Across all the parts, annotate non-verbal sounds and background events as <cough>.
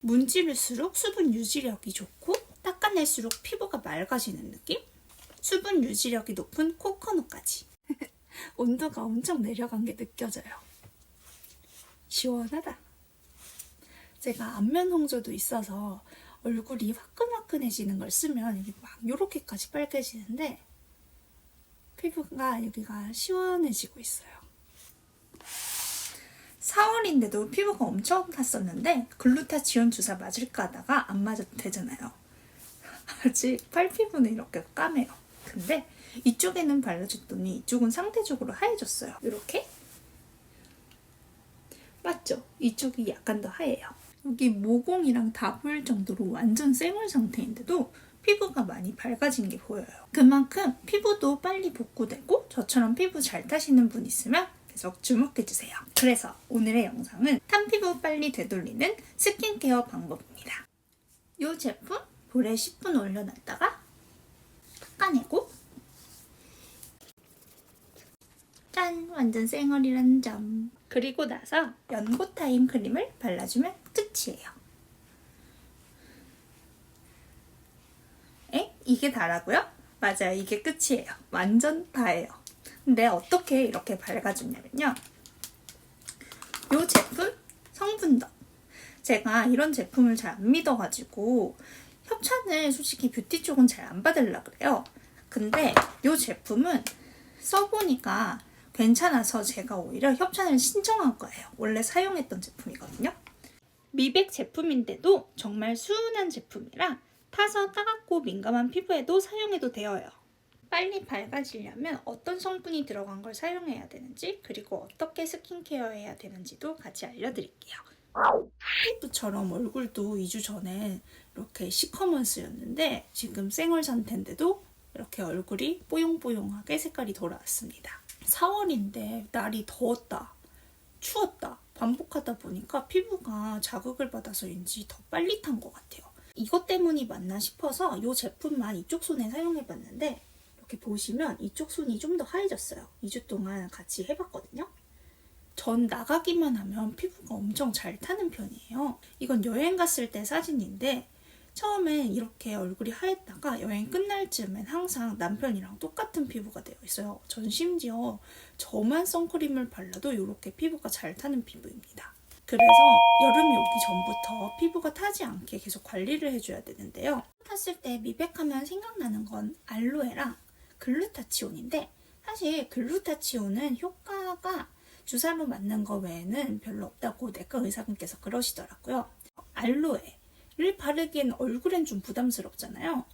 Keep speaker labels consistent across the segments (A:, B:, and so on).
A: 문지를수록 수분 유지력이 좋고 닦아낼수록 피부가 맑아지는 느낌? 수분 유지력이 높은 코코넛까지. <laughs> 온도가 엄청 내려간 게 느껴져요. 시원하다. 제가 안면 홍조도 있어서 얼굴이 화끈화끈해지는 걸 쓰면 막 요렇게까지 빨개지는데 피부가 여기가 시원해지고 있어요. 4월인데도 피부가 엄청 탔었는데 글루타치온 주사 맞을까 하다가 안 맞아도 되잖아요. 아직 팔 피부는 이렇게 까매요. 근데 이쪽에는 발라줬더니 이쪽은 상대적으로 하얘졌어요. 이렇게 맞죠? 이쪽이 약간 더 하얘요. 여기 모공이랑 다 보일 정도로 완전 생얼 상태인데도 피부가 많이 밝아진 게 보여요. 그만큼 피부도 빨리 복구되고 저처럼 피부 잘 타시는 분 있으면 계속 주목해주세요. 그래서 오늘의 영상은 탄 피부 빨리 되돌리는 스킨케어 방법입니다. 이 제품 볼에 10분 올려놨다가 닦아내고 짠! 완전 쌩얼이라는 점. 그리고 나서 연고 타임 크림을 발라주면 끝이에요. 에? 이게 다라고요? 맞아요. 이게 끝이에요. 완전 다예요. 근데 어떻게 이렇게 밝아졌냐면요. 이 제품 성분더. 제가 이런 제품을 잘 안 믿어가지고 협찬을 솔직히 뷰티 쪽은 잘 안 받으려 그래요. 근데 이 제품은 써보니까 괜찮아서 제가 오히려 협찬을 신청한 거예요. 원래 사용했던 제품이거든요. 미백 제품인데도 정말 수은한 제품이라 타서 따갑고 민감한 피부에도 사용해도 되어요. 빨리 밝아지려면 어떤 성분이 들어간 걸 사용해야 되는지 그리고 어떻게 스킨케어 해야 되는지도 같이 알려드릴게요. 피부처럼 얼굴도 2주 전에 이렇게 시커먼스였는데 지금 생얼 상태인데도 이렇게 얼굴이 뽀용뽀용하게 색깔이 돌아왔습니다. 4월인데 날이 더웠다, 추웠다 반복하다 보니까 피부가 자극을 받아서인지 더 빨리 탄 것 같아요. 이것 때문이 맞나 싶어서 이 제품만 이쪽 손에 사용해봤는데 이렇게 보시면 이쪽 손이 좀 더 하얘졌어요. 2주 동안 같이 해봤거든요. 전 나가기만 하면 피부가 엄청 잘 타는 편이에요. 이건 여행 갔을 때 사진인데 처음엔 이렇게 얼굴이 하였다가 여행 끝날 쯤엔 항상 남편이랑 똑같은 피부가 되어 있어요. 전 심지어 저만 선크림을 발라도 이렇게 피부가 잘 타는 피부입니다. 그래서 여름이 오기 전부터 피부가 타지 않게 계속 관리를 해줘야 되는데요. 탔을 때 미백하면 생각나는 건 알로에랑 글루타치온인데 사실 글루타치온은 효과가 주사로 맞는 거 외에는 별로 없다고 내과 의사분께서 그러시더라고요. 알로에를 바르기엔 얼굴엔 좀 부담스럽잖아요.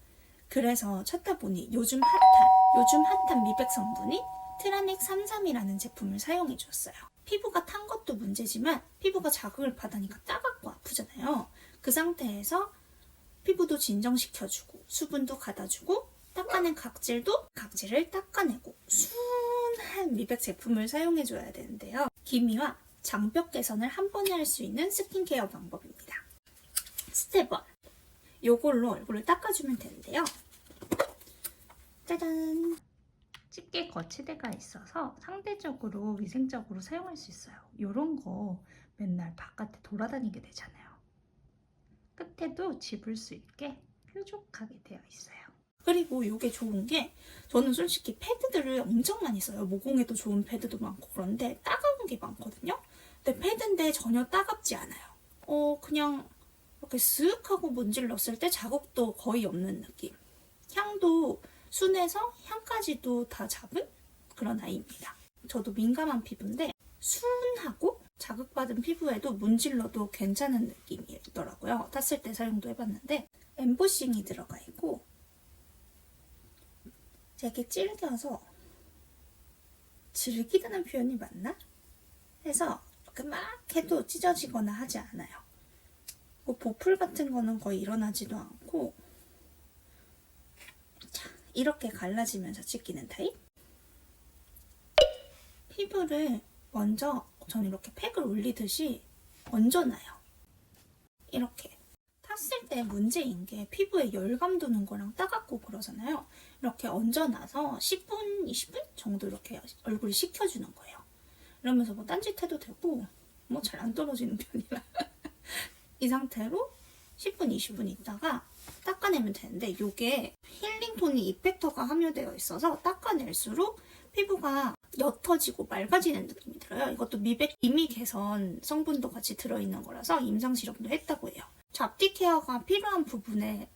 A: 그래서 찾다 보니 요즘 핫한, 요즘 핫한 미백 성분인 트라넥 33이라는 제품을 사용해 줬어요. 피부가 탄 것도 문제지만 피부가 자극을 받으니까 따갑고 아프잖아요. 그 상태에서 피부도 진정시켜주고 수분도 가다주고 닦아낸 각질도 각질을 닦아내고 순한 미백 제품을 사용해줘야 되는데요. 기미와 장벽 개선을 한 번에 할 수 있는 스킨케어 방법입니다. 스텝 1. 요걸로 얼굴을 닦아주면 되는데요. 짜잔! 집게 거치대가 있어서 상대적으로 위생적으로 사용할 수 있어요. 요런 거 맨날 바깥에 돌아다니게 되잖아요. 끝에도 집을 수 있게 뾰족하게 되어 있어요. 그리고 이게 좋은 게 저는 솔직히 패드들을 엄청 많이 써요. 모공에도 좋은 패드도 많고 그런데 따가운 게 많거든요. 근데 패드인데 전혀 따갑지 않아요. 어 그냥 이렇게 쓱 하고 문질렀을 때 자국도 거의 없는 느낌. 향도 순해서 향까지도 다 잡은 그런 아이입니다. 저도 민감한 피부인데 순하고 자극받은 피부에도 문질러도 괜찮은 느낌이더라고요. 탔을 때 사용도 해봤는데 엠보싱이 들어가 있고 되게 질겨서 즐기다는 표현이 맞나? 해서 이렇게 막 해도 찢어지거나 하지 않아요. 뭐 보풀 같은 거는 거의 일어나지도 않고 자, 이렇게 갈라지면서 찢기는 타입? 피부를 먼저 저는 이렇게 팩을 올리듯이 얹어놔요. 이렇게 탔을 때 문제인 게 피부에 열감 도는 거랑 따갑고 그러잖아요. 이렇게 얹어놔서 10분, 20분 정도 이렇게 얼굴 식혀주는 거예요. 이러면서 뭐 딴짓해도 되고 뭐 잘 안 떨어지는 편이라 <laughs> 이 상태로 10분, 20분 있다가 닦아내면 되는데 이게 힐링 토닉 이펙터가 함유되어 있어서 닦아낼수록 피부가 옅어지고 맑아지는 느낌이 들어요. 이것도 미백 이미 개선 성분도 같이 들어있는 거라서 임상 실험도 했다고 해요. 잡티 케어가 필요한 부분에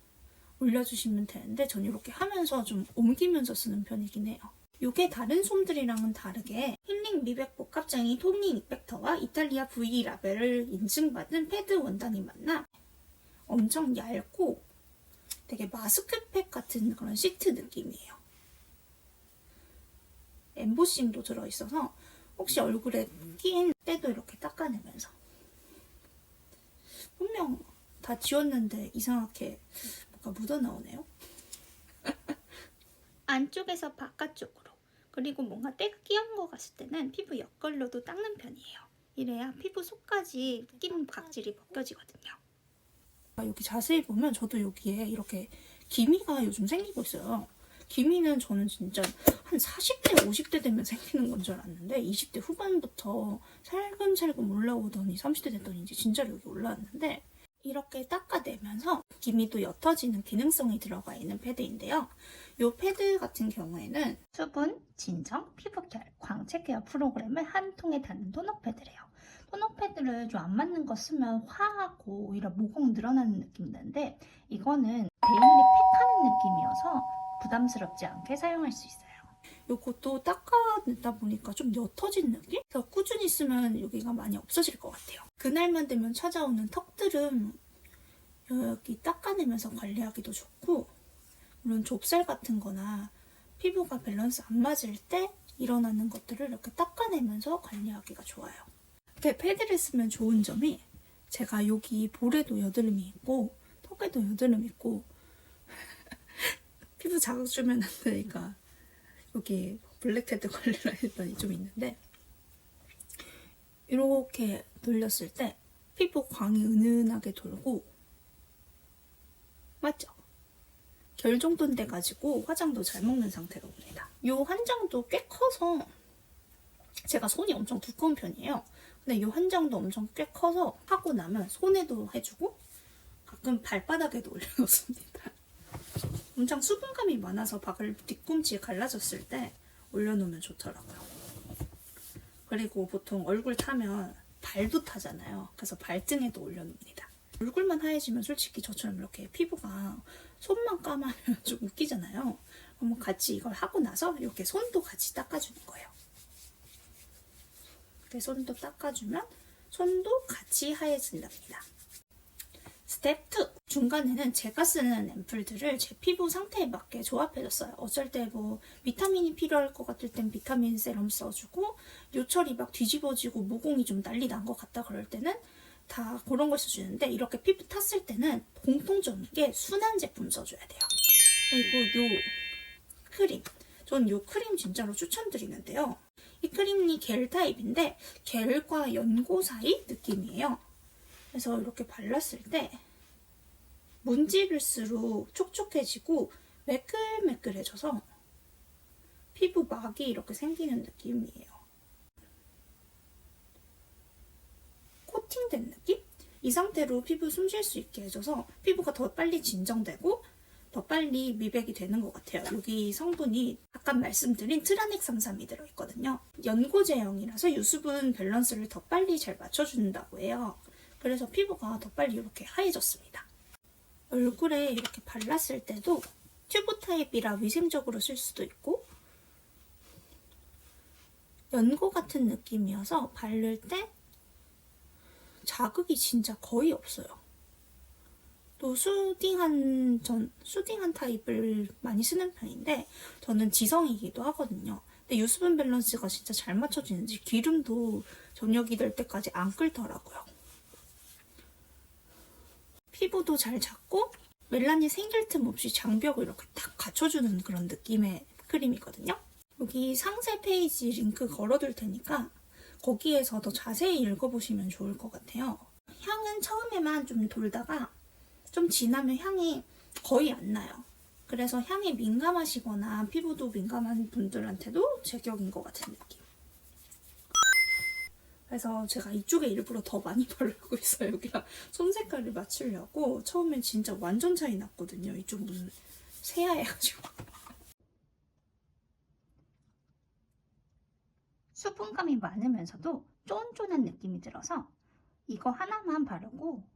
A: 올려주시면 되는데 전 이렇게 하면서 좀 옮기면서 쓰는 편이긴 해요. 이게 다른 솜들이랑은 다르게 힐링 미백 복합장이 토닉 이펙터와 이탈리아 V 라벨을 인증받은 패드 원단이 만나 엄청 얇고 되게 마스크팩 같은 그런 시트 느낌이에요. 엠보싱도 들어있어서 혹시 얼굴에 끼인 때도 이렇게 닦아내면서 다 지웠는데 이상하게 뭔가 묻어나오네요. <laughs> 안쪽에서 바깥쪽으로 그리고 뭔가 때가 끼운 것 같을 때는 피부 옆걸로도 닦는 편이에요. 이래야 피부 속까지 낀 각질이 벗겨지거든요. 아, 여기 자세히 보면 저도 여기에 이렇게 기미가 요즘 생기고 있어요. 기미는 저는 진짜 한 40대, 50대 되면 생기는 건 줄 알았는데 20대 후반부터 살금살금 올라오더니 30대 됐더니 이제 진짜로 여기 올라왔는데 이렇게 닦아내면서 기미도 옅어지는 기능성이 들어가 있는 패드인데요. 이 패드 같은 경우에는 수분, 진정, 피부결, 광채 케어 프로그램을 한 통에 담는 토너 패드래요. 토너 패드를 좀 안 맞는 거 쓰면 화하고 오히려 모공 늘어나는 느낌이 나는데 이거는 데일리 팩하는 느낌이어서 부담스럽지 않게 사용할 수 있어요. 요것도 닦아내다 보니까 좀 옅어진 느낌? 그래서 꾸준히 쓰면 여기가 많이 없어질 것 같아요. 그날만 되면 찾아오는 턱들은 여기 닦아내면서 관리하기도 좋고 물론 좁쌀 같은 거나 피부가 밸런스 안 맞을 때 일어나는 것들을 이렇게 닦아내면서 관리하기가 좋아요. 이렇게 패드를 쓰면 좋은 점이 제가 여기 볼에도 여드름이 있고 턱에도 여드름 있고 <laughs> 피부 자극 주면 안 되니까 여기 블랙헤드 관리를 했더니 좀 있는데 이렇게 돌렸을 때 피부 광이 은은하게 돌고 맞죠? 결 정도 돼가지고 화장도 잘 먹는 상태로 옵니다. 이 한장도 꽤 커서 제가 손이 엄청 두꺼운 편이에요. 근데 이 한장도 엄청 꽤 커서 하고 나면 손에도 해주고 가끔 발바닥에도 <laughs> 올려놓습니다. 엄청 수분감이 많아서 박을 뒤꿈치에 갈라졌을 때 올려놓으면 좋더라고요. 그리고 보통 얼굴 타면 발도 타잖아요. 그래서 발등에도 올려놓습니다. 얼굴만 하얘지면 솔직히 저처럼 이렇게 피부가 손만 까마면 <laughs> 좀 웃기잖아요. 그러면 같이 이걸 하고 나서 이렇게 손도 같이 닦아주는 거예요. 이렇게 손도 닦아주면 손도 같이 하얘진답니다. 스텝 2. 중간에는 제가 쓰는 앰플들을 제 피부 상태에 맞게 조합해줬어요. 어쩔 때 뭐 비타민이 필요할 것 같을 땐 비타민 세럼 써주고 요철이 막 뒤집어지고 모공이 좀 난리 난 것 같다 그럴 때는 다 그런 걸 써주는데 이렇게 피부 탔을 때는 공통적인 게 순한 제품 써줘야 돼요. 그리고 요 크림. 전 요 크림 진짜로 추천드리는데요. 이 크림이 겔 타입인데 겔과 연고 사이 느낌이에요. 그래서 이렇게 발랐을 때 문지를수록 촉촉해지고 매끌매끌해져서 피부 막이 이렇게 생기는 느낌이에요. 코팅된 느낌? 이 상태로 피부 숨 쉴 수 있게 해줘서 피부가 더 빨리 진정되고 더 빨리 미백이 되는 것 같아요. 여기 성분이 아까 말씀드린 트라넥 33이 들어있거든요. 연고 제형이라서 유수분 밸런스를 더 빨리 잘 맞춰준다고 해요. 그래서 피부가 더 빨리 이렇게 하얘졌습니다. 얼굴에 이렇게 발랐을 때도 튜브 타입이라 위생적으로 쓸 수도 있고 연고 같은 느낌이어서 바를 때 자극이 진짜 거의 없어요. 또 수딩한 전 수딩한 타입을 많이 쓰는 편인데 저는 지성이기도 하거든요. 근데 유수분 밸런스가 진짜 잘 맞춰지는지 기름도 저녁이 될 때까지 안 끓더라고요. 피부도 잘 잡고 멜라닌 생길 틈 없이 장벽을 이렇게 딱 갖춰주는 그런 느낌의 크림이거든요. 여기 상세 페이지 링크 걸어둘 테니까 거기에서 더 자세히 읽어보시면 좋을 것 같아요. 향은 처음에만 좀 돌다가 좀 지나면 향이 거의 안 나요. 그래서 향에 민감하시거나 피부도 민감한 분들한테도 제격인 것 같은 느낌. 그래서 제가 이쪽에 일부러 더 많이 <laughs> 바르고 있어요. 여기랑 손 색깔을 맞추려고 처음엔 진짜 완전 차이 났거든요. 이쪽 무슨 새하얘가지고. <laughs>
B: 수분감이 많으면서도 쫀쫀한 느낌이 들어서 이거 하나만 바르고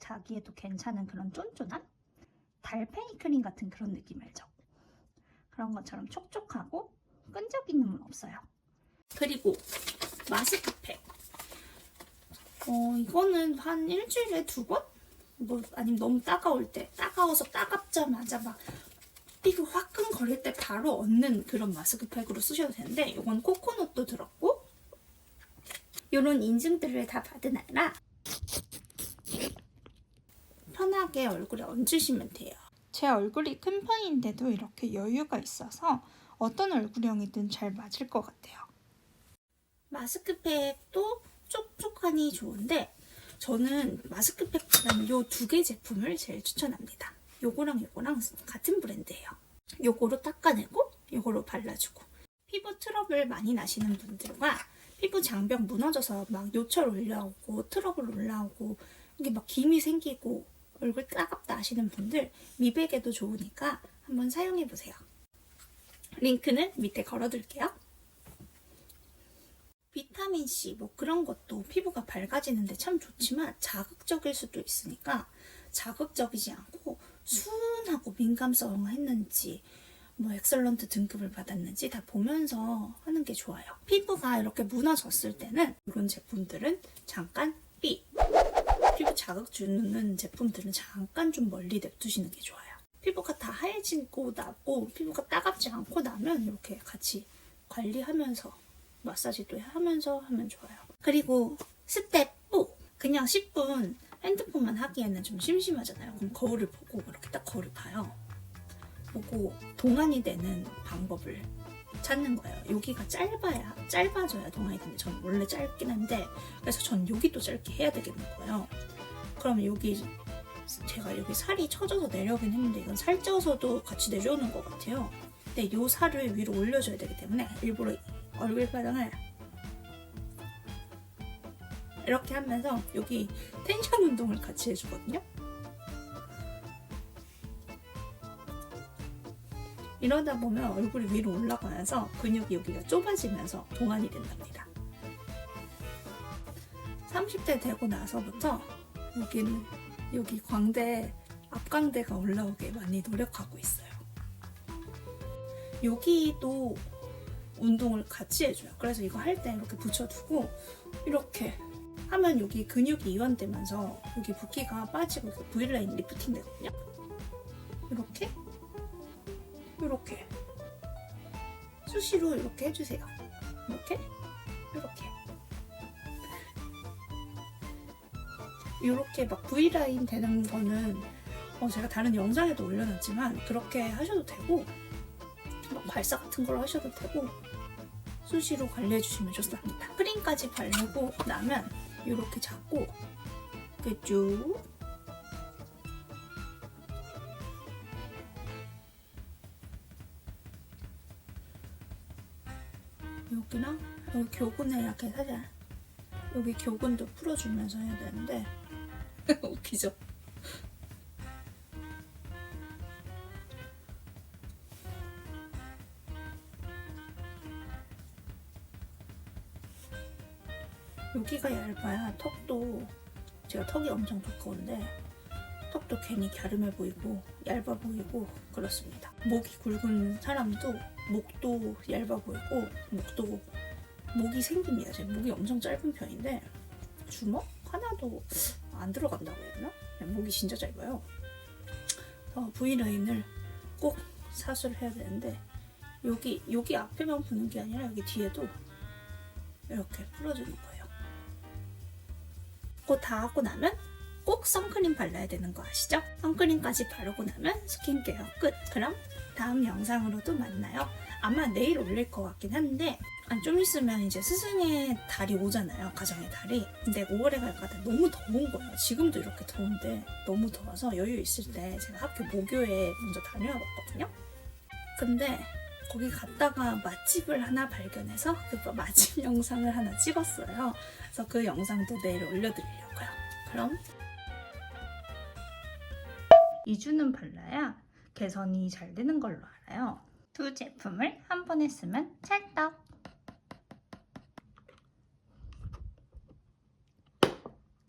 B: 자기에도 괜찮은 그런 쫀쫀한 달팽이 크림 같은 그런 느낌 알죠? 그런 것처럼 촉촉하고 끈적이는 없어요.
A: 그리고 마스크팩. 어, 이거는 한 일주일에 두 번? 뭐, 아니면 너무 따가울 때. 따가워서 따갑자마자 막 피부 화끈거릴 때 바로 얻는 그런 마스크팩으로 쓰셔도 되는데, 이건 코코넛도 들었고, 이런 인증들을 다 받은 아라 편하게 얼굴에 얹으시면 돼요. 제 얼굴이 큰 편인데도 이렇게 여유가 있어서 어떤 얼굴형이든 잘 맞을 것 같아요. 마스크팩도 촉촉하니 좋은데 저는 마스크팩보다는 이두개 제품을 제일 추천합니다. 요거랑 요거랑 같은 브랜드예요. 요거로 닦아내고 요거로 발라주고 피부 트러블 많이 나시는 분들과 피부 장벽 무너져서 막 요철 올라오고 트러블 올라오고 이게 막 김이 생기고 얼굴 따갑다 하시는 분들 미백에도 좋으니까 한번 사용해 보세요. 링크는 밑에 걸어둘게요. 비타민 C 뭐 그런 것도 피부가 밝아지는데 참 좋지만 자극적일 수도 있으니까 자극적이지 않고 순하고 민감성 했는지 뭐 엑설런트 등급을 받았는지 다 보면서 하는 게 좋아요. 피부가 이렇게 무너졌을 때는 이런 제품들은 잠깐 삐 피부 자극 주는 제품들은 잠깐 좀 멀리 냅두시는 게 좋아요. 피부가 다 하얘지고 나고 피부가 따갑지 않고 나면 이렇게 같이 관리하면서 마사지도 하면서 하면 좋아요. 그리고 스텝 4 그냥 10분 핸드폰만 하기에는 좀 심심하잖아요. 그럼 거울을 보고 이렇게 딱 거울을 봐요. 보고 동안이 되는 방법을 찾는 거예요. 여기가 짧아야 짧아져야 동안이 되는데 전 원래 짧긴 한데 그래서 전 여기도 짧게 해야 되겠는 거예요. 그럼 여기 제가 여기 살이 처져서 내려오긴 했는데 이건 살쪄서도 같이 내려오는 것 같아요. 근데 이 살을 위로 올려줘야 되기 때문에 일부러 얼굴 바닥을 이렇게 하면서 여기 텐션 운동을 같이 해주거든요. 이러다 보면 얼굴이 위로 올라가면서 근육이 여기가 좁아지면서 동안이 된답니다. 30대 되고 나서부터 여기는 여기 광대 앞광대가 올라오게 많이 노력하고 있어요. 여기도 운동을 같이 해줘요. 그래서 이거 할 때 이렇게 붙여두고 이렇게 하면 여기 근육이 이완되면서 여기 붓기가 빠지고 이렇게 V라인 리프팅 되거든요. 이렇게 이렇게 수시로 이렇게 해주세요. 이렇게 이렇게 이렇게 막 V라인 되는 거는 어, 제가 다른 영상에도 올려놨지만 그렇게 하셔도 되고 막 발사 같은 걸 하셔도 되고 수시로 관리해 주시면 좋습니다. 크림까지 바르고 나면 이렇게 잡고 이렇게 쭉 여기랑 여기 교근에 이렇게 살짝 여기 교근도 풀어주면서 해야 되는데 <laughs> 웃기죠? 여기가 얇아야 턱도 제가 턱이 엄청 두꺼운데 턱도 괜히 갸름해 보이고 얇아 보이고 그렇습니다. 목이 굵은 사람도 목도 얇아 보이고 목도 목이 생깁니다. 제 목이 엄청 짧은 편인데 주먹 하나도 안 들어간다고 해야 되나? 그냥 목이 진짜 짧아요. 어, V라인을 꼭 사수를 해야 되는데 여기 여기 앞에만 부는 게 아니라 여기 뒤에도 이렇게 풀어주는 거예요. 그거 다 하고 나면 꼭 선크림 발라야 되는 거 아시죠? 선크림까지 바르고 나면 스킨케어 끝. 그럼 다음 영상으로도 만나요. 아마 내일 올릴 것 같긴 한데 아, 좀 있으면 이제 스승의 달이 오잖아요. 가정의 달이. 근데 5월에 갈까 봐 너무 더운 거예요. 지금도 이렇게 더운데 너무 더워서 여유 있을 때 제가 학교 모교에 먼저 다녀와 봤거든요. 근데 거기 갔다가 맛집을 하나 발견해서 그 맛집 <laughs> 영상을 하나 찍었어요. 그래서 그 영상도 내일 올려드리려고요. 그럼
B: 2주는 발라야 개선이 잘 되는 걸로 알아요. 두 제품을 한 번에 쓰면 찰떡!